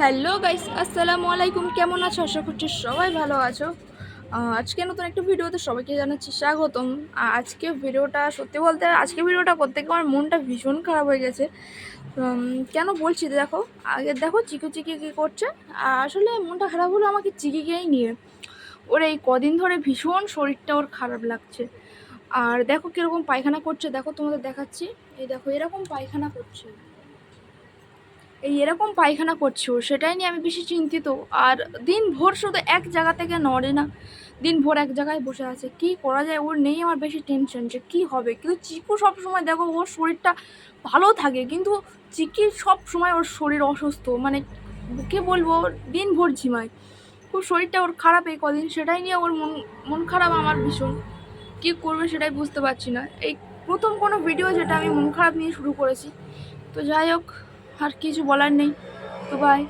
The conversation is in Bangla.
হ্যালো গাইস, আসসালামু আলাইকুম। কেমন আছো? আশা করছি সবাই ভালো আছো। আজকে নতুন একটা ভিডিওতে সবাইকে জানাচ্ছি স্বাগতম। আজকে ভিডিওটা সত্যি বলতে, আজকে ভিডিওটা করতে গিয়ে আমার মনটা ভীষণ খারাপ হয়ে গেছে। কেন বলছি দেখো, আগে দেখো চিকু চিকি কী করছে। আসলে মনটা খারাপ হলো আমাকে চিকিকেই নিয়ে। ওর এই কদিন ধরে ভীষণ শরীরটা ওর খারাপ লাগছে। আর দেখো কীরকম পায়খানা করছে, দেখো তোমাদের দেখাচ্ছি। এই দেখো, এরকম পায়খানা করছে। এই এরকম পায়খানা করছে ও সেটাই নিয়ে আমি বেশি চিন্তিত। আর দিন ভোর শুধু এক জায়গা থেকে নড়ে না দিন ভোর এক জায়গায় বসে আছে। কি করা যায়? ওর নেই আমার বেশি টেনশন যে কী হবে? কিন্তু চিকু সব সময় দেখো, ওর শরীরটা ভালো থাকে, কিন্তু চিকি সব সময় ওর শরীর অসুস্থ। মানে কে বলব ওর দিন ভোর ঝিমায়। খুব শরীরটা ওর খারাপ এই কদিন, সেটাই নিয়ে ওর মন মন খারাপ আমার ভীষণ। কী করবে সেটাই বুঝতে পারছি না। এই প্রথম কোনো ভিডিও যেটা আমি মন খারাপ নিয়ে শুরু করেছি। তো যাই হোক আর কিছু বলার নেই। তো বাই